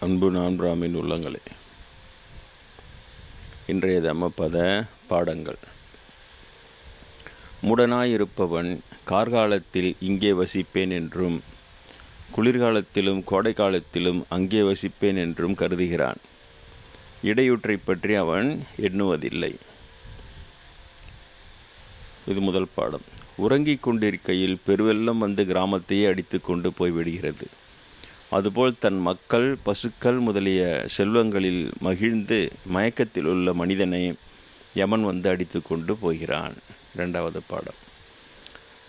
அன்பு நான் பிராமின் உள்ளங்களே. இன்றைய தமப்பத பாடங்கள். முடனாயிருப்பவன் கார்காலத்தில் இங்கே வசிப்பேன் என்றும் குளிர்காலத்திலும் கோடை காலத்திலும் அங்கே வசிப்பேன் என்றும் கருதுகிறான். இடையூற்றை பற்றி அவன் எண்ணுவதில்லை. இது முதல் பாடம். உறங்கிக் கொண்டிருக்கையில் பெருவெள்ளம் வந்து கிராமத்தையே அடித்து கொண்டு போய்விடுகிறது. அதுபோல் தன் மக்கள் பசுக்கள் முதலிய செல்வங்களில் மகிழ்ந்து மயக்கத்தில் உள்ள மனிதனை யமன் வந்து அடித்து கொண்டு போகிறான். இரண்டாவது பாடம்.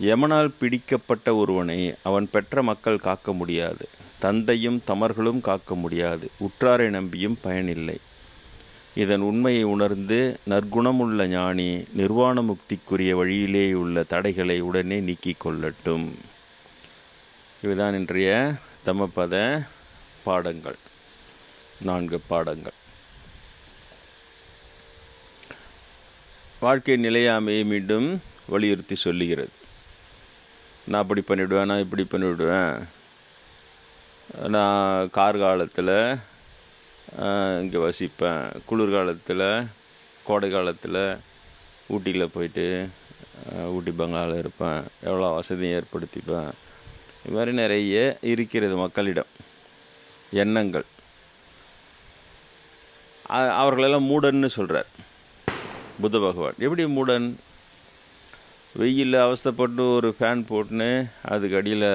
யமனால் பிடிக்கப்பட்ட ஒருவனை அவன் பெற்ற மக்கள் காக்க முடியாது. தந்தையும் தமர்களும் காக்க முடியாது. உற்றாரை நம்பியும் பயனில்லை. இதன் உண்மையை உணர்ந்து நற்குணமுள்ள ஞானி நிர்வாண முக்திக்குரிய வழியிலே உள்ள தடைகளை உடனே நீக்கிக் கொள்ளட்டும். இதுதான் இன்றைய தமபத பாடங்கள். நான்கு பாடங்கள். வாழ்க்கை நிலையாமையை மீண்டும் வலியுறுத்தி சொல்லுகிறது. நான் அப்படி பண்ணிவிடுவேன் நான் இப்படி பண்ணிவிடுவேன் நான் கார் காலத்தில் இங்கே வசிப்பேன். குளிர்காலத்தில் கோடை காலத்தில் ஊட்டியில் போயிட்டு ஊட்டி பங்களாவில் இருப்பேன். எவ்வளோ வசதியும் ஏற்படுத்திப்பேன். இது மாதிரி நிறைய இருக்கிறது மக்களிடம். எண்ணங்கள். அவர்களெல்லாம் மூடன்னு சொல்கிறார் புத்த பகவான். எப்படி மூடன்? வெயிலில் அவஸ்தப்பட்டு ஒரு ஃபேன் போட்டுன்னு அதுக்கு அடியில்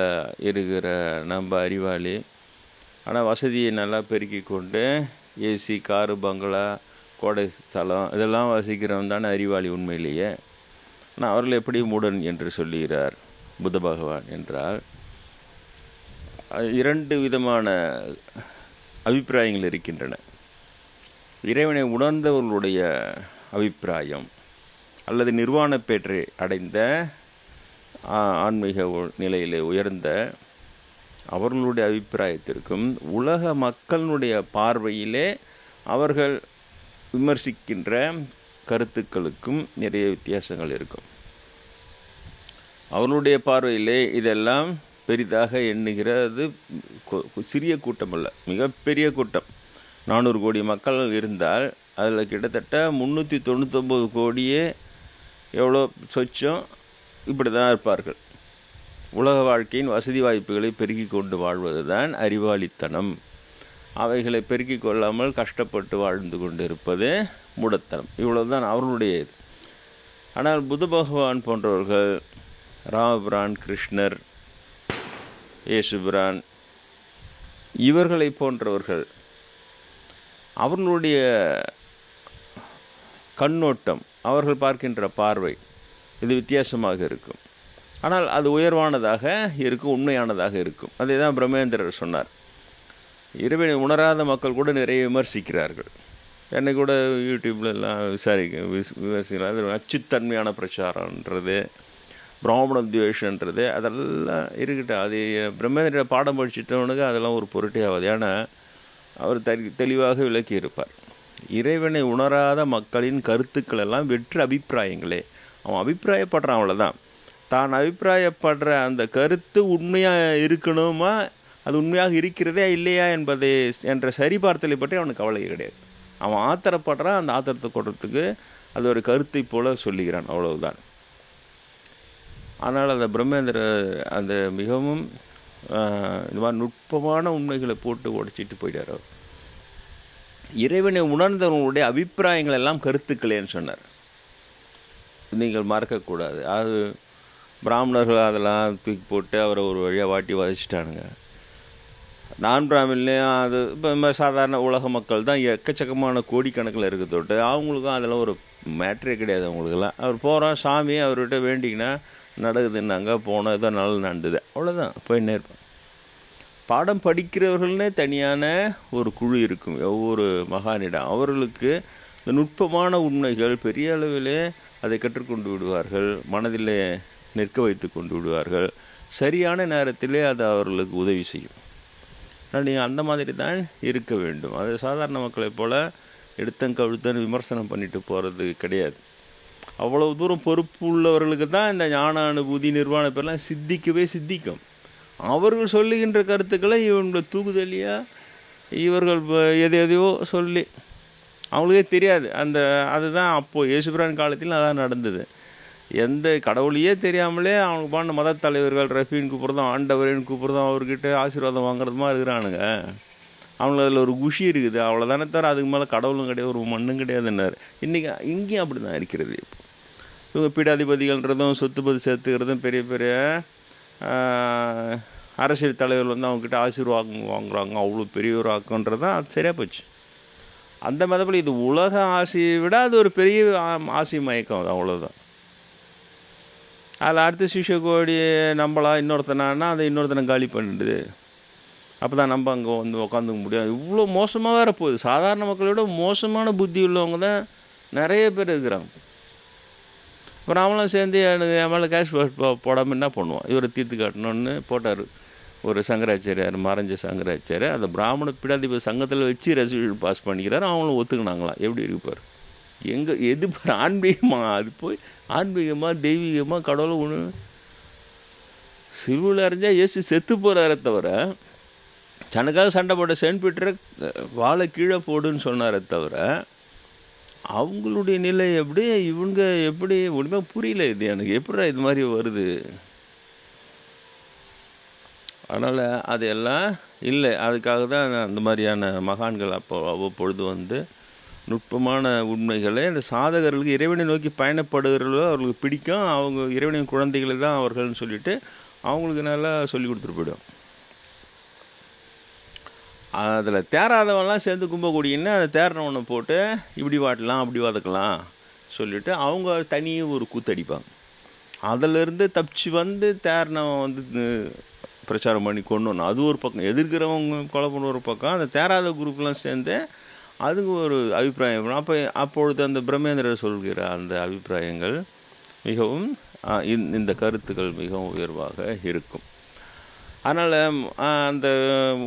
இருக்கிற நம்ம அறிவாளி. ஆனால் வசதியை நல்லா பெருக்கி கொண்டு ஏசி காரு பங்களா கோடை ஸ்தலம் இதெல்லாம் வசிக்கிறவன் தானே அறிவாளி உண்மையிலேயே. ஆனால் அவர்கள் எப்படி மூடன் என்று சொல்லுகிறார் புத்த பகவான் என்றால் இரண்டு விதமான அபிப்பிராயங்கள் இருக்கின்றன. இறைவனை உணர்ந்தவர்களுடைய அபிப்பிராயம் அல்லது நிர்வாண பேற்றை அடைந்த ஆன்மீக நிலையிலே உயர்ந்த அவர்களுடைய அபிப்பிராயத்திற்கும் உலக மக்களுடைய பார்வையிலே அவர்கள் விமர்சிக்கின்ற கருத்துக்களுக்கும் நிறைய வித்தியாசங்கள் இருக்கும். அவர்களுடைய பார்வையிலே இதெல்லாம் பெரிதாக எண்ணுகிறது. சிறிய கூட்டம் அல்ல மிகப்பெரிய கூட்டம். நானூறு கோடி மக்கள் இருந்தால் அதில் கிட்டத்தட்ட முந்நூற்றி தொண்ணூத்தொம்பது கோடியே எவ்வளோ சொச்சம்? இப்படி தான் இருப்பார்கள். உலக வாழ்க்கையின் வசதி வாய்ப்புகளை பெருக்கி கொண்டு வாழ்வது தான் அறிவாளித்தனம். அவைகளை பெருக்கி கொள்ளாமல் கஷ்டப்பட்டு வாழ்ந்து கொண்டு இருப்பது மூடத்தனம். இவ்வளவுதான் அவர்களுடைய இது ஆனால் புத பகவான் போன்றவர்கள் ராமபுரான் கிருஷ்ணர் ஏசுபிரான் இவர்களை போன்றவர்கள் அவர்களுடைய கண்ணோட்டம் அவர்கள் பார்க்கின்ற பார்வை இது வித்தியாசமாக இருக்கும். ஆனால் அது உயர்வானதாக இருக்கும் உண்மையானதாக இருக்கும். அதை தான் பிரம்மேந்திரர் சொன்னார். இறைவனை உணராத மக்கள் கூட நிறைய விமர்சிக்கிறார்கள். என்னை கூட யூடியூப்லலாம் விசாரிக்க விமர்சிக்கிறார் அது அச்சுத்தன்மையான பிரச்சாரன்றது பிராமண துவேஷன்றது அதெல்லாம் இருக்கட்டும். அது பிரம்மேந்திர பாடம் படிச்சிட்டவனுக்கு அதெல்லாம் ஒரு பொருட்டே ஆகாது. ஏன்னா அவர் தெளிவாக விளக்கி இருப்பார். இறைவனை உணராத மக்களின் கருத்துக்கள் எல்லாம் வெற்று அபிப்பிராயங்களே. அவன் அபிப்பிராயப்படுறான் அவ்வளோதான் தான் அபிப்பிராயப்படுற அந்த கருத்து உண்மையாக இருக்கணுமா? அது உண்மையாக இருக்கிறதே இல்லையா என்பதை என்ற சரிபார்த்தலை பற்றி அவனுக்கு கவலை கிடையாது. அவன் ஆத்திரப்படுறான் அந்த ஆத்திரத்தை கொடுறதுக்கு அது ஒரு கருத்தை போல சொல்லுகிறான். அவ்வளவுதான். ஆனால் அந்த பிரம்மேந்திர அந்த மிகவும் இந்த மாதிரி நுட்பமான உண்மைகளை போட்டு உடைச்சிட்டு போயிட்டார் அவர். இறைவனை உணர்ந்தவங்களுடைய அபிப்பிராயங்கள் எல்லாம் கருத்துக்களேன்னு சொன்னார். நீங்கள் மறக்கக்கூடாது. அது பிராமணர்கள் அதெல்லாம் தூக்கி போட்டு அவரை ஒரு வழியாக வாட்டி வதச்சிட்டானுங்க. நான் பிராமின்லேயும் அது இப்போ சாதாரண உலக மக்கள் தான் எக்கச்சக்கமான கோடிக்கணக்கில் இருக்க தொட்டு அவங்களுக்கும் அதெல்லாம் ஒரு மேட்ரே கிடையாது அவங்களுக்கெல்லாம். அவர் போகிறோம் சாமி அவர்கிட்ட வேண்டிங்கன்னா நடக்குதுன்னாங்க போனோம் ஏதோ நல்ல நடந்தது. அவ்வளோதான் போயின்னே இருப்பேன் பாடம் படிக்கிறவர்கள்னே தனியான ஒரு குழு இருக்கும் ஒவ்வொரு மகானிடம் அவர்களுக்கு இந்த நுட்பமான உண்மைகள் பெரிய அளவிலே அதை கற்றுக்கொண்டு விடுவார்கள் மனதிலே நிற்க வைத்து கொண்டு விடுவார்கள். சரியான நேரத்திலே அது அவர்களுக்கு உதவி செய்யும். ஆனால் நீங்கள் அந்த மாதிரி தான் இருக்க வேண்டும். அது சாதாரண மக்களைப் போல் எடுத்தங்கழுத்தன் விமர்சனம் பண்ணிட்டு போகிறது கிடையாது. அவ்வளவு தூரம் பொறுப்பு உள்ளவர்களுக்கு தான் இந்த ஞான அனுபூதி நிர்வாண பேர்லாம் சித்திக்கவே சித்திக்கும். அவர்கள் சொல்லுகின்ற கருத்துக்களை இவங்களை தூக்குதலியாக இவர்கள் வ- எது எதையோ சொல்லி அவங்களுக்கே தெரியாது. அந்த அதுதான் அப்போது யேசுபிரான் காலத்தில் அதான் நடந்தது. எந்த கடவுளையே தெரியாமலே அவங்க பாண்ட மத தலைவர்கள் ரஃபின்னு கூப்பிட்றதும் ஆண்டவரின்னு கூப்பிட்றதும் அவர்கிட்ட ஆசீர்வாதம் வாங்குறதுமா இருக்கிறானுங்க. அவங்களுக்கு அதில் ஒரு குஷி இருக்குது. அவ்வளோதானே தவிர அதுக்கு மேலே கடவுளும் கிடையாது ஒரு மண்ணும் கிடையாதுன்னாரு. இன்றைக்கி இங்கேயும் அப்படி தான் இருக்கிறது இப்போ. இவங்க பீடாதிபதிகள்ன்றதும் சொத்து பதி சேர்த்துக்கிறதும் பெரிய பெரிய அரசியல் தலைவர்கள் வந்து அவங்கக்கிட்ட ஆசீர்வாதம் வாங்குறாங்க. அவ்வளோ பெரிய ஒரு தான் அது சரியாக போச்சு. அந்த மதப்படி இது உலக ஆசையை விட அது ஒரு பெரிய ஆ- ஆசை மயக்கம் அது அவ்வளோதான் அதில் அடுத்த சிஷகோடி கோடி நம்மளா இன்னொருத்தனானா அதை இன்னொருத்தனை காலி பண்ணிடுது. அப்போ தான் நம்ம அங்கே வந்து உட்காந்துக்க முடியும். இவ்வளோ மோசமாக வேற போகுது. சாதாரண மக்களை விட மோசமான புத்தி உள்ளவங்க தான் நிறைய பேர் இருக்கிறாங்க. இப்போ அவங்களும் சேர்ந்து எனக்கு என் மேலே கேஷ் போடாமல் என்ன பண்ணுவோம் இவரை தீர்த்து காட்டணும்னு போட்டார். ஒரு சங்கராச்சாரியார் மறைஞ்ச சங்கராச்சாரியார். அந்த பிராமண பீடாதிபதி சங்கத்தில் வச்சு ரெசல்யூஷன் பாஸ் பண்ணிக்கிறாரு. அவங்களும் ஒத்துக்கினாங்களாம். எப்படி இருப்பார் எங்கே எது பாரு? அது போய் ஆன்மீகமாக தெய்வீகமாக கடவுளை ஒன்று சிலுவில் அறிஞ்சால் ஏசு செத்து போகிறாரே தவிர தனக்காக சண்டை போட்ட சென்ட் பீட்டரை வாழை கீழே போடுன்னு சொன்னாரே தவிர அவங்களுடைய நிலை எப்படி? இவங்க எப்படி? ஒன்றுமே புரியல இது. எனக்கு எப்படிடா இது மாதிரி வருது? அதனால் அது எல்லாம் இல்லை. அதுக்காக தான் அந்த மாதிரியான மகான்கள் அப்போ அவ்வப்பொழுது வந்து நுட்பமான உண்மைகளை இந்த சாதகர்களுக்கு இறைவனை நோக்கி பயணப்படுகிறவர்களோ அவர்களுக்கு பிடிக்கும். அவங்க இறைவனின் குழந்தைகளை தான் அவர்கள்னு சொல்லிட்டு அவங்களுக்கு நல்லா சொல்லி கொடுத்துட்டு போயிடும். அதில் தேராதவன்லாம் சேர்ந்து கும்பக்கூடியன்னா அந்த தேறினவனை போட்டு இப்படி வாட்டலாம் அப்படி வதக்கலாம் சொல்லிவிட்டு அவங்க தனியே ஒரு கூத்தடிப்பாங்க அதிலிருந்து தப்பிச்சு வந்து தேர்னவன் வந்து பிரச்சாரம் பண்ணி கொண்டு வரணும். அது ஒரு பக்கம். எதிர்க்கிறவங்க கொலை பண்ண ஒரு பக்கம். அந்த தேராத குரூப்லாம் சேர்ந்து அதுக்கு ஒரு அபிப்பிராயம் அப்போ அப்பொழுது அந்த பிரம்மேந்திரர் சொல்கிற அந்த அபிப்பிராயங்கள் மிகவும் இந்த கருத்துக்கள் மிகவும் உயர்வாக இருக்கும். அதனால் அந்த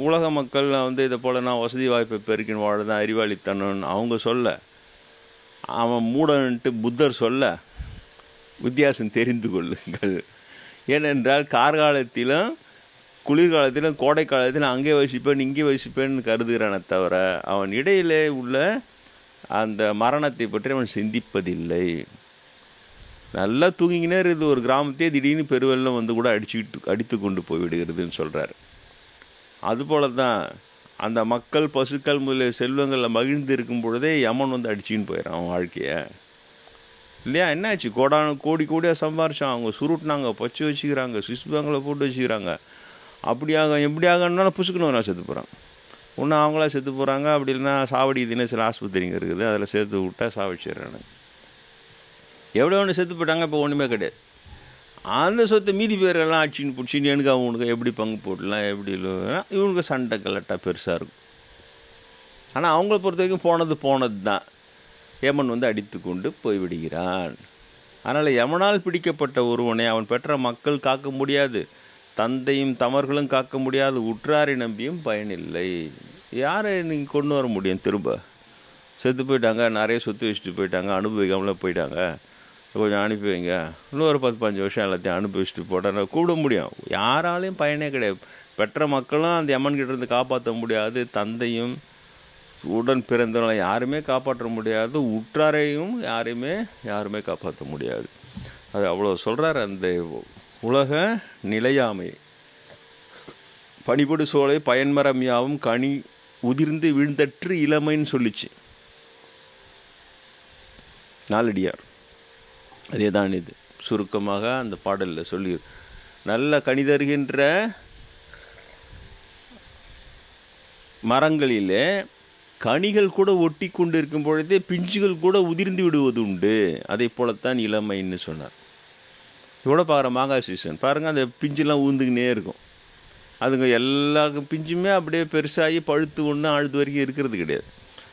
உலக மக்கள் வந்து இதை போல் நான் வசதி வாய்ப்பை பெருக்கின் வாழ்தான் அறிவாளித்தனம்னு அவங்க சொல்ல அவன் மூடன்ட்டு புத்தர் சொல்ல வித்தியாசம் தெரிந்து கொள்ளுங்கள். ஏனென்றால் கார்காலத்திலும் குளிர்காலத்திலும் கோடை காலத்திலும் அங்கே வசிப்பேன் இங்கே வசிப்பேன்னு கருதுகிறானே தவிர அவன் இடையிலே உள்ள அந்த மரணத்தை பற்றி அவன் சிந்திப்பதில்லை. நல்லா தூங்கிக்கினே இருக்குது ஒரு கிராமத்தையே திடீர்னு பெருவெள்ளம் வந்து கூட அடிச்சுக்கிட்டு அடித்து கொண்டு போய்விடுகிறதுன்னு சொல்கிறார் அதுபோல தான் அந்த மக்கள் பசுக்கள் முதலிய செல்வங்களில் மகிழ்ந்து இருக்கும் பொழுதே யமன் வந்து அடிச்சுக்கின்னு போயிடறான் அவன் வாழ்க்கையை. இல்லையா? என்னாச்சு? கோடான கோடி கோடியாக சம்பாரிச்சான். அவங்க சுருட்டினாங்க பச்சு வச்சுக்கிறாங்க சுவிஸ் பேங்கில் போட்டு வச்சுக்கிறாங்க. அப்படியாக எப்படியாகனாலும் புசுக்கணும் நான் செத்து போகிறான் ஒன்று அவங்களா செத்து போகிறாங்க அப்படி இல்லைன்னா சாவடி இதுன்னு ஆஸ்பத்திரிங்க இருக்குது. அதில் சேர்த்து விட்டா சாவடிச்சிடுறாங்க எவ்வளோ ஒன்று செத்து போயிட்டாங்க இப்போ ஒன்றுமே கிடையாது. அந்த சொத்தை மீதி பேரெல்லாம் ஆட்சின்னு பிடிச்சின்னு எனக்கு அவனுக்கு எப்படி பங்கு போடலாம் எப்படி இவனுக்கு சண்டை கலட்டாக பெருசாக இருக்கும். ஆனால் அவங்கள பொறுத்த வரைக்கும் போனது போனது தான் யமன் வந்து அடித்து கொண்டு போய்விடுகிறான் அதனால் யமனால் பிடிக்கப்பட்ட ஒருவனை அவன் பெற்ற மக்கள் காக்க முடியாது. தந்தையும் தமர்களும் காக்க முடியாது. உற்றாரை நம்பியும் பயனில்லை. யாரை நீங்கள் கொண்டு வர முடியும் திரும்ப? செத்து போயிட்டாங்க நிறைய சொத்து வச்சுட்டு போயிட்டாங்க அனுபவிக்காமலாம் போயிட்டாங்க. கொஞ்சம் அனுப்பி வைங்க. இன்னும் ஒரு பத்து பஞ்சு வருஷம் எல்லாத்தையும் அனுப்பி வச்சுட்டு போட்டால் கூட முடியும். யாராலையும் பயனே கிடையாது. பெற்ற மக்களும் அந்த அம்மன் கிட்ட இருந்து காப்பாற்ற முடியாது. தந்தையும் உடன் பிறந்தவங்களை யாருமே காப்பாற்ற முடியாது. உற்றாரையும் யாரையுமே யாருமே காப்பாற்ற முடியாது. அது அவ்வளோ சொல்கிறார் அந்த உலக நிலையாமை. பனிபடு சோலை பயன்மரம் யாவும் கனி உதிர்ந்து விழுந்தற்று இளமைன்னு சொல்லிச்சு. நாலடியார். அதே தான் இது. சுருக்கமாக அந்த பாடலில் சொல்லி நல்ல கனி தருகின்ற மரங்களிலே கனிகள் கூட ஒட்டி கொண்டு இருக்கும் பொழுதே பிஞ்சுகள் கூட உதிர்ந்து விடுவது உண்டு அதை போலத்தான் இளமைன்னு சொன்னார். இவ்வளோ பார்க்குற மாங்காய் சீசன். பாருங்கள் அந்த பிஞ்சுலாம் ஊந்துக்கினே இருக்கும். அதுங்க எல்லா பிஞ்சுமே அப்படியே பெருசாகி பழுத்து ஒன்று அழுது வரைக்கும் இருக்கிறது கிடையாது.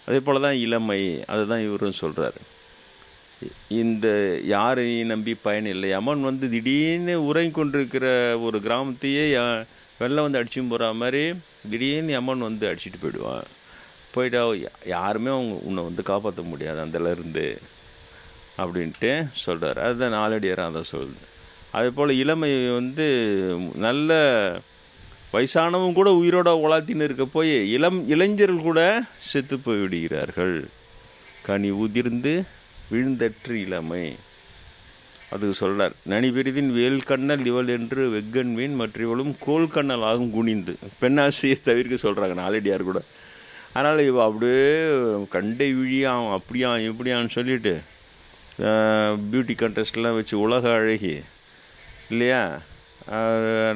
அதே போல் தான் இளமை அதுதான் இவரும் சொல்கிறாரு இந்த யாரையும் நம்பி பயன் இல்லை. அம்மன் வந்து திடீர்னு உறங்கி கொண்டிருக்கிற ஒரு கிராமத்தையே வெள்ளம் வந்து அடிச்சும் போகிற மாதிரி திடீர்னு அம்மன் வந்து அடிச்சிட்டு போயிடுவான். போயிட்டா யா- யாருமே அவங்க உன்னை வந்து காப்பாற்ற முடியாது அந்தலேருந்து அப்படின்ட்டு சொல்கிறார் அதுதான் நாலடியார் அதை சொல்லுது அதே போல் இளமை வந்து நல்ல வயசானவங்க கூட உயிரோட உலாத்தின்னு இருக்க போய் இளம் இளைஞர்கள் கூட செத்து போய்விடுகிறார்கள் கனி உதிர்ந்து விழுந்தற்று இளமை. அது சொல்றார் நனி பெரிதின் வேல் கண்ணல் இவள் என்று வெக்கன் மீன் மற்றவளும் கோல் கண்ணல் ஆகும் குனிந்து. பெண்ணாசியை தவிர்க்க சொல்கிறாங்க நாளடியார் கூட. அதனால் இவ அப்படியே கண்டை விழியாம் அப்படியாம் இப்படியான்னு சொல்லிட்டு பியூட்டி கண்டெஸ்ட்லாம் வச்சு உலக அழகி இல்லையா?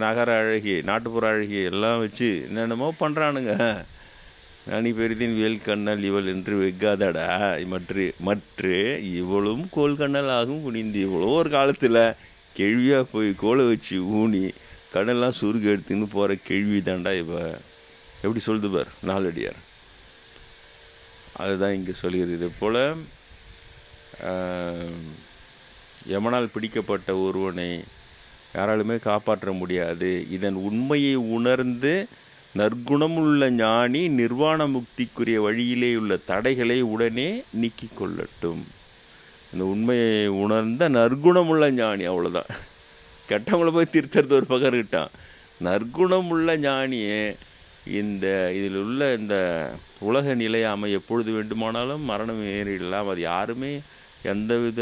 நகர அழகி நாட்டுப்புற அழகி எல்லாம் வச்சு என்னென்னமோ பண்ணுறானுங்க நனி பெரிதின் வேல் கண்ணல் இவள் என்று வெக்காதடா. மற்ற மற்று இவளும் கோல் கண்ணல் ஆகும் குனிந்து இவ்வளோ ஒரு காலத்தில் கேள்வியாக போய் கோலை வச்சு ஊனி கண்ணெல்லாம் சுருகு எடுத்துன்னு போகிற கேள்வி தாண்டா இப்போ எப்படி சொல்லுது பார் நாலடியார். அதுதான் இங்கே சொல்கிறது. போல் யமனால் பிடிக்கப்பட்ட ஒருவனை யாராலுமே காப்பாற்ற முடியாது. இதன் உண்மையை உணர்ந்து நற்குணமுள்ள ஞானி நிர்வாண முக்திக்குரிய வழியிலே உள்ள தடைகளை உடனே நீக்கிக் கொள்ளட்டும். இந்த உண்மையை உணர்ந்த நற்குணமுள்ள ஞானி அவ்வளோதான் கெட்டவங்கள போய் திருத்தறது ஒரு பக்கம் இருக்கட்டான் நற்குணமுள்ள ஞானியே இந்த இதில் உள்ள இந்த உலக நிலையாமை எப்பொழுது வேண்டுமானாலும் மரணம் ஏறிடலாம். அது யாருமே எந்தவித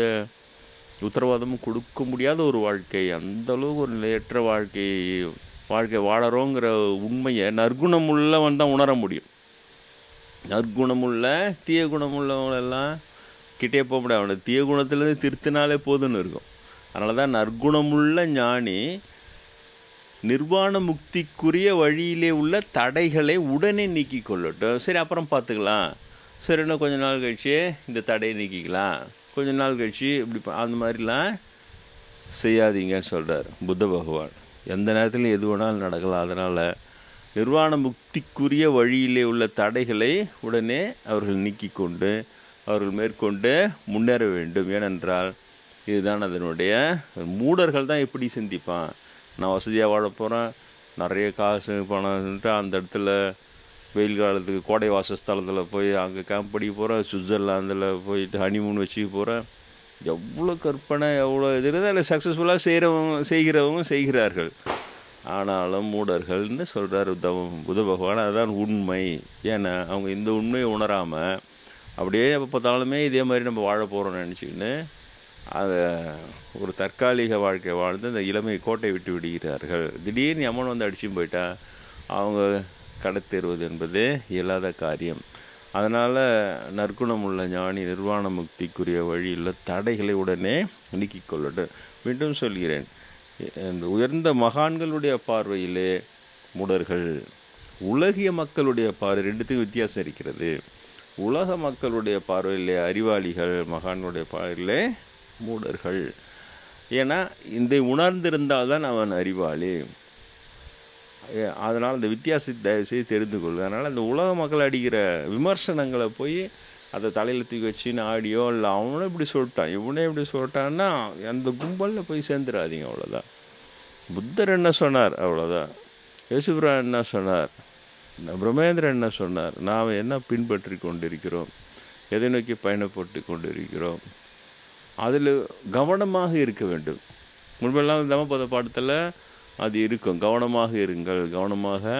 உத்தரவாதமும் கொடுக்க முடியாத ஒரு வாழ்க்கை. அந்தளவுக்கு ஒரு நிலையற்ற வாழ்க்கையை வாழ்க்கை வாழறோங்கிற உண்மையை நற்குணமுள்ளவன் தான் உணர முடியும். நற்குணமுள்ள தீய குணமுள்ளவங்களெல்லாம் கிட்டே போக முடியாது. அவனை தீய குணத்துலேருந்து திருத்தினாலே போதும்னு இருக்கும். அதனால தான் நற்குணமுள்ள ஞானி நிர்வாண முக்திக்குரிய வழியிலே உள்ள தடைகளை உடனே நீக்கி கொள்ளட்டும். சரி அப்புறம் பார்த்துக்கலாம். சரி இன்னும் கொஞ்ச நாள் கழிச்சு இந்த தடையை நீக்கிக்கலாம். கொஞ்ச நாள் கழிச்சு இப்படி அந்த மாதிரிலாம் செய்யாதீங்கன்னு சொல்கிறார் புத்த பகவான். எந்த நேரத்திலும் எது வேணாலும் நடக்கலாம். அதனால் நிர்வாண முக்திக்குரிய வழியிலே உள்ள தடைகளை உடனே அவர்கள் நீக்கி கொண்டு அவர்கள் மேற்கொண்டு முன்னேற வேண்டும். ஏனென்றால் இதுதான் அதனுடைய மூடர்கள் தான் எப்படி சிந்திப்பான். நான் வசதியாக வாழ போகிறேன் நிறைய காசு பணம்ட்டு அந்த இடத்துல வெயில் காலத்துக்கு கோடை வாசஸ்தலத்தில் போய் அங்கே கேம்ப் படிக்க போகிறேன் சுவிட்சர்லாந்தில் போயிட்டு ஹனிமூன் வச்சுக்க போகிறேன் எவ்வளோ கற்பனை எவ்வளோ இது இருந்தால் அதில் சக்ஸஸ்ஃபுல்லாக செய்கிறவங்க செய்கிறவங்க செய்கிறார்கள். ஆனாலும் மூடர்கள்னு சொல்கிறார் உத்தம புத பகவான் அதுதான் உண்மை. ஏன்னா அவங்க இந்த உண்மையை உணராமல் அப்படியே எப்போ பார்த்தாலுமே இதே மாதிரி நம்ம வாழ போகிறோம்னு நினச்சிக்கின்னு அதை ஒரு தற்காலிக வாழ்க்கை வாழ்ந்து இந்த இளமை கோட்டை விட்டு விடுகிறார்கள். திடீர்னு யமன் வந்து அடிச்சும் போயிட்டா அவங்க கடத்தேறுவது என்பது இயலாத காரியம். அதனால் நற்குணமுள்ள ஞானி நிர்வாண முக்திக்குரிய வழியில் தடைகளை உடனே நீக்கிக் கொள்ளட்டும் மீண்டும் சொல்கிறேன். இந்த உயர்ந்த மகான்களுடைய பார்வையிலே மூடர்கள் உலகிய மக்களுடைய பார்வை ரெண்டுத்துக்கும் வித்தியாசம் இருக்கிறது. உலக மக்களுடைய பார்வையிலே அறிவாளிகள் மகான்களுடைய பார்வையிலே மூடர்கள். ஏன்னா இந்த உணர்ந்திருந்தால்தான் அவன் அறிவாளி. அதனால் இந்த வித்தியாசத்தை தயவு செய்து தெரிந்து கொள் அதனால் இந்த உலக மக்கள் அடிக்கிற விமர்சனங்களை போய் அதை தலையில் தூக்கி வச்சுன்னு ஆடியோ இல்லை அவனும் இப்படி சொல்லிட்டான் இவனே இப்படி சொல்லிட்டான்னா அந்த கும்பலில் போய் சேர்ந்துடாதீங்க அவ்வளோதான் புத்தர் என்ன சொன்னார் அவ்வளோதான் யேசுபிரா என்ன சொன்னார்? பிரமேந்திரன் என்ன சொன்னார்? நாம் என்ன பின்பற்றி கொண்டிருக்கிறோம்? எதை நோக்கி பயணப்பட்டு கொண்டிருக்கிறோம்? அதில் கவனமாக இருக்க வேண்டும். முன்பெல்லாம் தமபத பாடத்தில் அது இருக்கும். கவனமாக இருங்கள். கவனமாக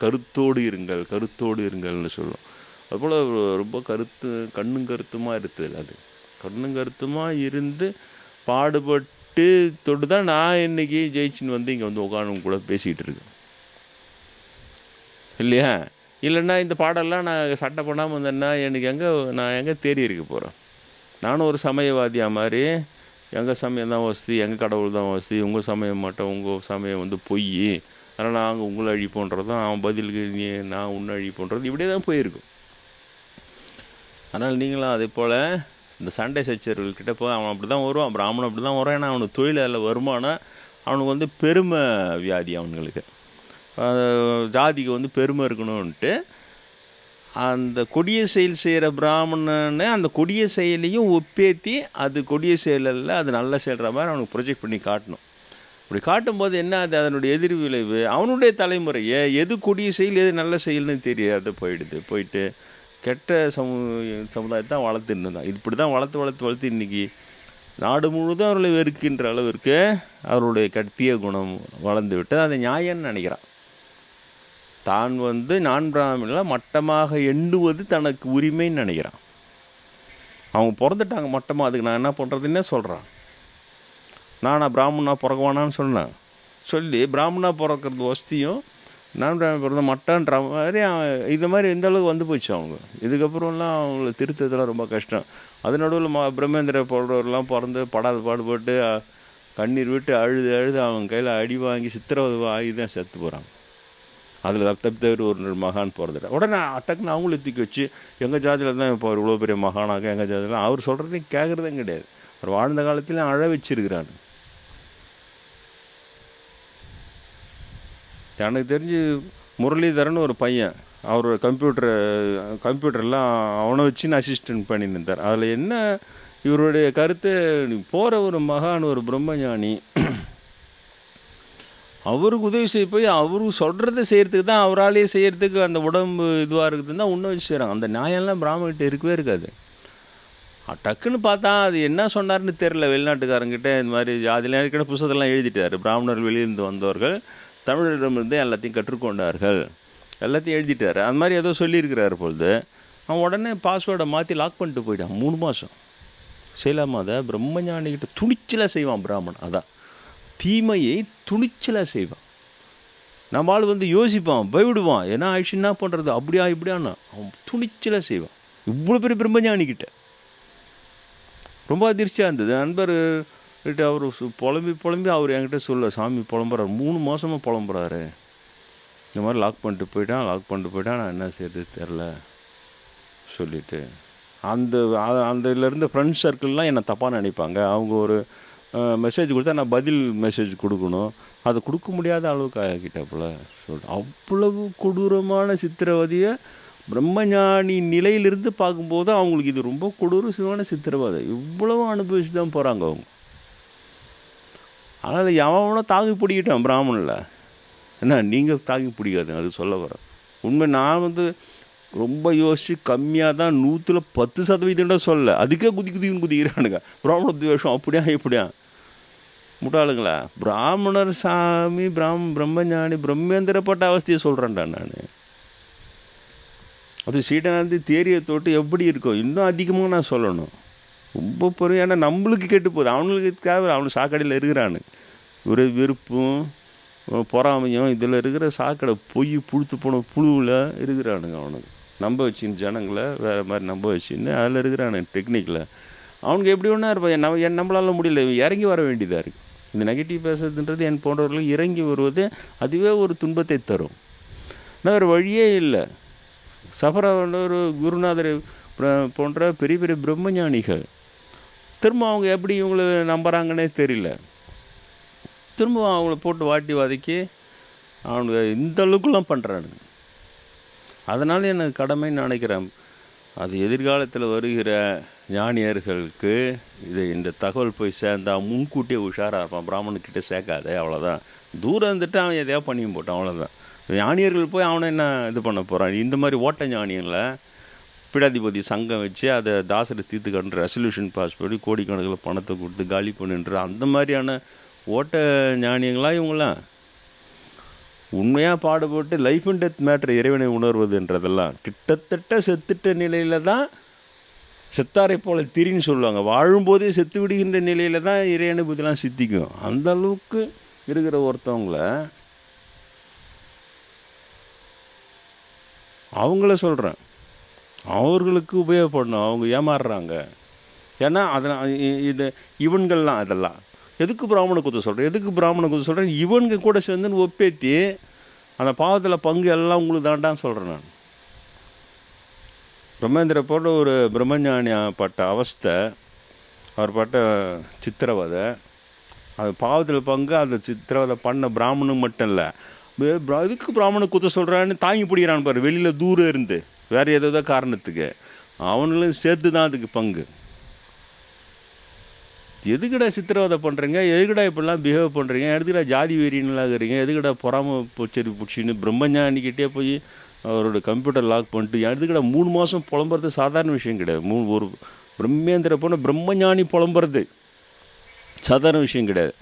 கருத்தோடு இருங்கள். கருத்தோடு இருங்கள்னு சொல்லும். அதுபோல் ரொம்ப கருத்து கண்ணும் கருத்துமாக இருக்குது அது. கண்ணும் கருத்துமாக இருந்து பாடுபட்டு தொட்டு தான் நான் இன்னைக்கு ஜெயிச்சுன்னு வந்து இங்கே வந்து உட்காந்து கூட பேசிகிட்டு இருக்கேன். இல்லையா? இல்லைன்னா இந்த பாடெல்லாம் நான் சட்டை பண்ணாமல் வந்தேன்னா எனக்கு எங்கே நான் எங்கே தேடி இருக்க போகிறேன் நானும் ஒரு சமயவாதியாக மாதிரி எங்கள் சமயம் தான் வசதி எங்கள் கடவுள் தான் வசதி உங்கள் சமயம் மட்டும் உங்கள் சமயம் வந்து பொய். அதனால் நாங்கள் உங்களை அழிப்போன்றதும் அவன் பதிலுக்கு நீ நான் உன்னை அழிப்போன்றது. இப்படியே தான் போயிருக்கும். அதனால் நீங்களும் அதே போல் இந்த சண்டை சச்சர்கள்கிட்ட போய் அவன் அப்படி தான் வருவான் பிராமணன் அப்படி தான் வரான். ஏன்னா அவனுக்கு தொழில் அதில் வருமானம் அவனுக்கு வந்து பெருமை வியாதி அவனுங்களுக்கு. ஜாதிக்கு வந்து பெருமை இருக்கணும்ன்ட்டு அந்த கொடிய செயல் செய்கிற பிராமணனை அந்த கொடிய செயலையும் ஒப்பேத்தி அது கொடிய செயலில் அது நல்ல செய்கிற மாதிரி அவனுக்கு ப்ரொஜெக்ட் பண்ணி காட்டணும். அப்படி காட்டும்போது என்ன அது அதனுடைய எதிர் விளைவு அவனுடைய தலைமுறையை எது கொடிய செயல் எது நல்ல செயல்னு தெரியாது போயிடுது. போயிட்டு கெட்ட சமு சமுதாயத்தை தான் வளர்த்துன்னு இருந்தான். இப்படி தான் வளர்த்து வளர்த்து வளர்த்து இன்னைக்கு நாடு முழுவதும் அவர்களை வெறுக்கின்ற அளவிற்கு அவருடைய கட்டிய குணம் வளர்ந்து விட்டு அதை நியாயம்னு நினைக்கிறான். தான் வந்து நான் பிராமணில் மட்டமாக எண்ணுவது தனக்கு உரிமைன்னு நினைக்கிறான். அவங்க பிறந்துட்டாங்க மட்டமாக அதுக்கு நான் என்ன பண்ணுறதுன்னே சொல்கிறான் நானா பிராமணா பிறக்கவானான்னு சொன்னேன். சொல்லி பிராமணா பிறக்கிறது வசதியும் நான் பிராமணன் பிறந்த மட்டன்ற மாதிரி இது இந்த மாதிரி எந்த அளவுக்கு வந்து போச்சு அவங்க. இதுக்கப்புறம்லாம் அவங்கள திருத்ததெல்லாம் ரொம்ப கஷ்டம். அது நடுவில் மா பிரம்மேந்திர போடுறவர்லாம் பிறந்து படாத பாடுபட்டு கண்ணீர் விட்டு அழுது அழுது அவங்க கையில் அடி வாங்கி சித்திரவதை ஆகி தான் செத்து போகிறாங்க அதில் தப்பி தவிர ஒரு மகான் பிறந்துட்டார் உடனே அட்டக்குன்னு அவங்களும் தூக்கி வச்சு எங்கள் ஜாதியில் தான் இப்போ இவ்வளோ பெரிய மகானாக எங்கள் ஜாதியில் அவர் சொல்கிறதையும் கேட்குறதும் கிடையாது. அவர் வாழ்ந்த காலத்தில் அழ வச்சிருக்கிறாரு. எனக்கு தெரிஞ்சு முரளிதரன் ஒரு பையன் அவர் கம்ப்யூட்டர் கம்ப்யூட்டர்லாம் அவனை வச்சு நான் அசிஸ்டன்ட் பண்ணிட்டு இருந்தார் அதில் என்ன இவருடைய கருத்து போகிற ஒரு மகான் ஒரு பிரம்மஞானி அவருக்கு உதவி செய்ய போய் அவருக்கு சொல்கிறத செய்கிறதுக்கு தான் அவராலேயே செய்கிறதுக்கு அந்த உடம்பு இதுவாக இருக்குதுன்னு தான் இன்னும் வச்சு செய்கிறாங்க அந்த நியாயம்லாம் பிராமணிட்ட இருக்கவே இருக்காது. டக்குன்னு பார்த்தா அது என்ன சொன்னார்னு தெரில வெளிநாட்டுக்காரங்கிட்ட இந்த மாதிரி அதில் ஏற்கனவே புத்தகத்தெல்லாம் எழுதிட்டார். பிராமணர்கள் வெளியிருந்து வந்தவர்கள் தமிழரிடமிருந்து எல்லாத்தையும் கற்றுக்கொண்டார்கள். எல்லாத்தையும் எழுதிட்டார். அந்த மாதிரி ஏதோ சொல்லியிருக்கிறாரு பொழுது அவன் உடனே பாஸ்வேர்டை மாற்றி லாக் பண்ணிட்டு போயிட்டான். மூணு மாதம் செய்யலாமா அதை பிரம்மஞானிகிட்ட துணிச்சலாக செய்வான் பிராமணன். அதான். தீமையை துணிச்சலாக செய்வான். நம்ம ஆள் வந்து யோசிப்பான் பயவிடுவான் ஏன்னா ஆயிடுச்சு என்ன பண்ணுறது அப்படியா இப்படியான்னா. அவன் துணிச்சலாக செய்வான். இவ்வளோ பெரிய பிரம்மஞானிக்கிட்ட ரொம்ப அதிர்ச்சியாக இருந்தது. நண்பர் கிட்ட அவர் சு- புலம்பி புலம்பி அவர் என்கிட்ட சொல்ல சாமி புலம்புறாரு. மூணு மாதமாக புலம்புறாரு. இந்த மாதிரி லாக் பண்ணிட்டு போயிட்டான் லாக் பண்ணிட்டு போயிட்டான். நான் என்ன செய்யறது தெரில சொல்லிட்டு. அந்த அந்த இதுல இருந்த ஃப்ரெண்ட்ஸ் சர்க்கிள்லாம் என்னை தப்பாக நினைப்பாங்க. அவங்க ஒரு மெசேஜ் கொடுத்தா நான் பதில் மெசேஜ் கொடுக்கணும். அதை கொடுக்க முடியாத அளவுக்கு ஆகிட்டாப்புல சொல்கிறேன் அவ்வளவு கொடூரமான சித்திரவதையை பிரம்மஞானி நிலையிலிருந்து பார்க்கும்போது அவங்களுக்கு இது ரொம்ப கொடூரமான சித்திரவதை. இவ்வளவு அனுபவிச்சு தான் போகிறாங்க அவங்க. அதனால் எவனோ தாங்கி பிடிக்கிட்டான் பிராமணில் என்ன நீங்கள் தாங்கி பிடிக்காதுங்க அது சொல்ல வரேன் உண்மை நான் வந்து ரொம்ப யோசித்து கம்மியாக தான் நூற்றில் பத்து சதவீதம்டா சொல்ல அதுக்கே குதி குதின்னு குதிக்கிறானுங்க. பிராமண துவேஷம் அப்படியா இப்படியா? முட்டாளுங்களா? பிராமணர் சாமி பிராம் பிரம்மஞானி பிரம்மேந்திரப்பட்ட அவஸ்தையை சொல்கிறேன்டா நான். அது சீட்டனாந்தி தேரியை தொட்டு எப்படி இருக்கும் இன்னும் அதிகமாக நான் சொல்லணும். ரொம்ப பொறுமை ஏன்னா நம்மளுக்கு கெட்டு போகுது. அவனுக்கு தேவை அவனு சாக்கடையில் இருக்கிறானு. ஒரு வெறுப்பும் பொறாமையும் இதில் இருக்கிற சாக்கடை பொய் புழுத்து போன புழுவில் இருக்கிறானுங்க அவனுக்கு நம்ப வச்சுன்னு ஜனங்களை வேறு மாதிரி நம்ப வச்சுன்னு அதில் இருக்கிறானு டெக்னிக்கில் அவனுக்கு எப்படி ஒன்றா இருப்பான்? நம்ம என் நம்மளால் முடியல. இறங்கி வர வேண்டியதாக இருக்குது இந்த நெகட்டிவ் பேசுறதுன்றது என் போன்றவர்கள் இறங்கி வருவது அதுவே ஒரு துன்பத்தை தரும். ஆனால் வேறு வழியே இல்லை. சபரவர் ஒரு குருநாதர் போன்ற பெரிய பெரிய பிரம்மஞானிகள். திரும்ப அவங்க எப்படி இவங்களை நம்புகிறாங்கன்னே தெரியல. திரும்ப அவங்கள போட்டு வாட்டி வதக்கி அவனுங்க இந்த அளவுக்குலாம் பண்ணுறானுங்க அதனால் எனக்கு கடமைன்னு நினைக்கிறேன். அது எதிர்காலத்தில் வருகிற ஞானியர்களுக்கு இது இந்த தகவல் போய் சேர்ந்தா முன்கூட்டியே உஷாராக இருப்பான். பிராமணுக்கிட்ட சேர்க்காதே அவ்வளோதான் தூரம் இருந்துட்டு அவன் எதையா பண்ணியும் போட்டான் அவ்வளோதான் ஞானியர்கள் போய் அவனை என்ன இது பண்ண போகிறான் இந்த மாதிரி ஓட்ட ஞானியங்களை பீடாதிபதி சங்கம் வச்சு அதை தாசரை தீர்த்துக்கன்ற ரெசல்யூஷன் பாஸ் பண்ணி கோடிக்கணக்கில் பணத்தை கொடுத்து காலி பண்ணுன்ற அந்த மாதிரியான ஓட்ட ஞானியங்களா இவங்களாம் உண்மையாக பாடுபட்டு லைஃப் அண்ட் டெத் மேட்ரு இறைவனை உணர்வதுன்றதெல்லாம் கிட்டத்தட்ட செத்துட்ட நிலையில் தான் செத்தாரை போல திரின்னு சொல்லுவாங்க. வாழும்போதே செத்து விடுகின்ற நிலையில் தான் இறை அனுபூதிலாம் சித்திக்கும். அந்த அளவுக்கு இருக்கிற ஒருத்தவங்கள அவங்கள சொல்கிறேன் அவர்களுக்கு உபயோகப்படணும். அவங்க ஏமாறுறாங்க. ஏன்னா அதெல்லாம் இது இவன்கள்லாம் அதெல்லாம். எதுக்கு பிராமண குத்து சொல்கிறேன் எதுக்கு பிராமண குத்து சொல்கிறேன் இவனுக்கு கூட சேர்ந்துன்னு ஒப்பேத்தி அந்த பாவத்தில் பங்கு எல்லாம் உங்களுக்கு தாண்டான்னு சொல்கிறேன் நான். பிரம்மேந்திர போன்ற ஒரு பிரம்மஞானி பட்ட அவஸ்தை அவர் பட்ட சித்திரவதை அது பாவத்தில் பங்கு அந்த சித்திரவதை பண்ண பிராமணனுக்கு மட்டும் இல்லை. இதுக்கு பிராமண குத்த சொல்கிறான்னு தாங்கி பிடிக்கிறான் பாரு வெளியில் தூரம் இருந்து. வேறு ஏதோ காரணத்துக்கு. அவனுங்களும் சேர்த்து தான் அதுக்கு பங்கு. எதுக்குடா சித்திரவதை பண்ணுறீங்க எதுக்கடா இப்படிலாம் பிஹேவ் பண்ணுறீங்க எடுத்துக்கடா ஜாதி வெறியன்லாம் இருக்கிறீங்க எதுக்குடா பொறாம பூச்சரி பிடிச்சின்னு பிரம்மஞானிக்கிட்டே போய் அவரோட கம்ப்யூட்டர் லாக் பண்ணிட்டு எதுக்குடா மூணு மாதம் புலம்புறது சாதாரண விஷயம் கிடையாது. மூணு ஒரு பிரம்மேந்திர போன பிரம்மஞானி புலம்புறது சாதாரண விஷயம் கிடையாது.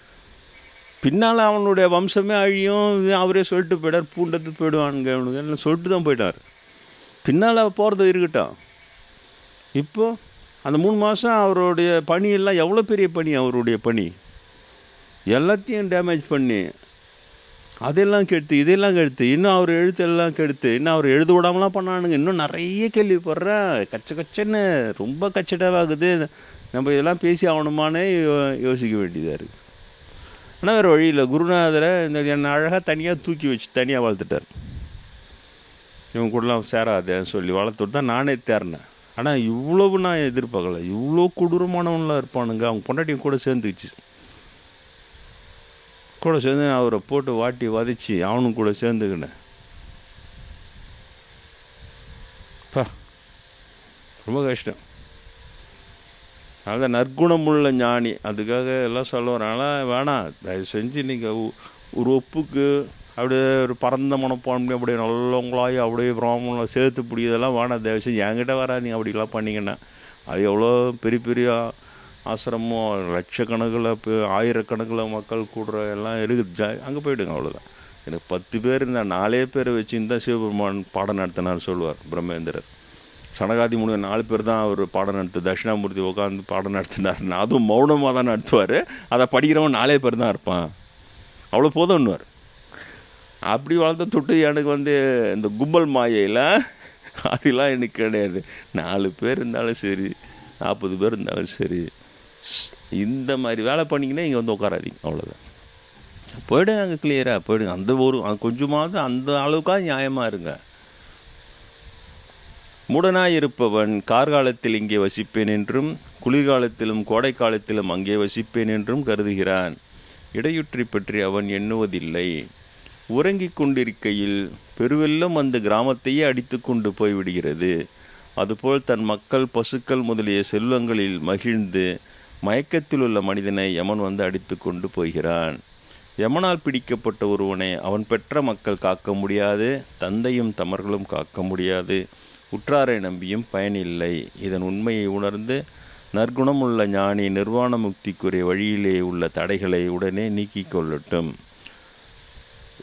பின்னால் அவனுடைய வம்சமே அழியும். அவரே சொல்லிட்டு போயிட்டார். பூண்டத்து போயிடுவானுங்க அவனுங்க எல்லாம் சொல்லிட்டு தான் போயிட்டார். பின்னால் போகிறது இருக்கட்டும். இப்போது அந்த மூணு மாதம் அவருடைய பணியெல்லாம் எவ்வளோ பெரிய பணி அவருடைய பணி? எல்லாத்தையும் டேமேஜ் பண்ணி அதெல்லாம் கெடுத்து இதெல்லாம் கெடுத்து இன்னும் அவர் எழுத்தெல்லாம் கெடுத்து இன்னும் அவர் எழுத விடாமலாம் பண்ணானுங்க. இன்னும் நிறைய கேள்விப்படுறேன் கச்ச கச்சன்னு ரொம்ப கச்சடாவாகுது. நம்ம இதெல்லாம் பேசி ஆகணுமானே யோ- யோசிக்க வேண்டியதாக இருக்குது ஆனால் வேறு வழி இல்லை. குருநாதரை இந்த என்னை அழகாக தனியாக தூக்கி வச்சு தனியாக வளர்த்துட்டார் இவங்க கூடலாம் சேராதேன்னு சொல்லி வளர்த்துட்டு தான் நானே தேர்னேன். ஆனால் இவ்வளவு நான் எதிர்பார்க்கல. இவ்வளோ கொடூரமானவன்லாம் இருப்பானுங்க. அவங்க பொண்டாட்டியும் கூட சேர்ந்துக்குச்சு. கூட சேர்ந்து அவரை போட்டு வாட்டி வதச்சி அவனும் கூட சேர்ந்துக்கினேன். பா ரொம்ப கஷ்டம். அதான் நற்குணமுள்ள ஞானி. அதுக்காக எல்லாம் சொல்ல ஆனால் வேணாம். தயவு செஞ்சு நீங்கள் ஒரு ஒப்புக்கு அப்படியே ஒரு பரந்த மனப்பான்மை அப்படியே நல்லவங்களாய் அப்படியே பிராமண சேர்த்து பிடிக்கிறதெல்லாம் வேணாம். தயவு என்கிட்ட வராதிங்க. அப்படிலாம் பண்ணிங்கன்னா அது எவ்வளோ பெரிய பெரிய ஆசிரமம் லட்சக்கணக்கில் இப்போ ஆயிரக்கணக்கில் மக்கள் கூடுற எல்லாம் இருக்குது. ஜா அங்கே போயிடுங்க அவ்வளோதான். எனக்கு பத்து பேர் இருந்தால் நாலே பேரை வச்சுன்னு சிவபெருமான் பாடம் நடத்தினார் சொல்லுவார் பிரம்மேந்திரர். சனகாதி முனிவர் நாலு பேர் தான் அவர் பாடம் நடத்து தட்சிணாமூர்த்தி உட்காந்து பாடம் நடத்தினார் அதுவும் மௌனமாக தான் நடத்துவார். அதை படிக்கிறவன் நாலே பேர் தான் இருப்பான். அவ்வளோ போதும்னுவார். அப்படி வளர்த்த தொட்டு எனக்கு வந்து இந்த கும்பல் மாயையில் அதெல்லாம் எனக்கு கிடையாது. நாலு பேர் இருந்தாலும் சரி நாற்பது பேர் இருந்தாலும் சரி இந்த மாதிரி வேலை பண்ணிங்கன்னா இங்கே வந்து உட்காராதீங்க அவ்வளோதான் போயிடுங்க அங்கே கிளியராக போயிடுங்க அந்த ஒரு கொஞ்சமாவது அந்த அளவுக்காக நியாயமாக இருங்க. மூடனாய் இருப்பவன் கார்காலத்தில் இங்கே வசிப்பேன் என்றும் குளிர்காலத்திலும் கோடை காலத்திலும் அங்கே வசிப்பேன் என்றும் கருதுகிறான். இடையுற்றி பற்றி அவன் எண்ணுவதில்லை. உறங்கிக் கொண்டிருக்கையில் பெருவெல்லம் அந்த கிராமத்தையே அடித்து கொண்டு போய்விடுகிறது. அதுபோல் தன் மக்கள் பசுக்கள் முதலிய செல்வங்களில் மகிழ்ந்து மயக்கத்தில் உள்ள மனிதனை யமன் வந்து அடித்து கொண்டு போகிறான். யமனால் பிடிக்கப்பட்ட ஒருவனை அவன் பெற்ற மக்கள் காக்க முடியாது தந்தையும் தமர்களும் காக்க முடியாது. உற்றாரை நம்பியும் பயனில்லை. இதன் உண்மையை உணர்ந்து நற்குணமுள்ள ஞானி நிர்வாண முக்திக்குரிய வழியிலே உள்ள தடைகளை உடனே நீக்கிக் கொள்ளட்டும்.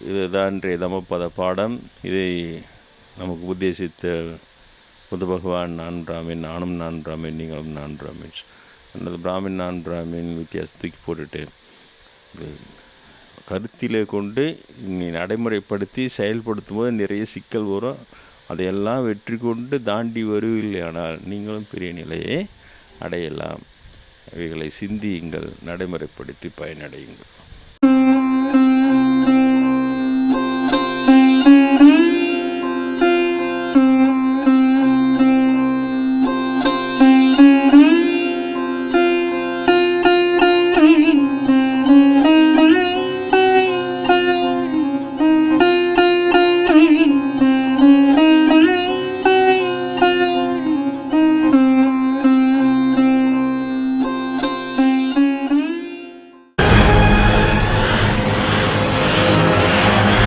இதுதான் இன்றைய தமப்பத பாடம். இதை நமக்கு உத்தேசித்த புத்த பகவான் நான் பிராமின் நானும் நான் பிராமின் நீங்களும் நான் பிராமின்ஸ் அந்த பிராமின் நான் பிராமின் வித்தியாசம் தூக்கி போட்டுட்டு இது கருத்திலே கொண்டு நீ நடைமுறைப்படுத்தி செயல்படுத்தும் போது நிறைய சிக்கல் வரும். அதையெல்லாம் வெற்றி கொண்டு தாண்டி வருவில்லையானால் நீங்களும் பெரிய நிலையை அடையலாம். இவைகளை சிந்தியுங்கள் நடைமுறைப்படுத்தி பயனடையுங்கள்.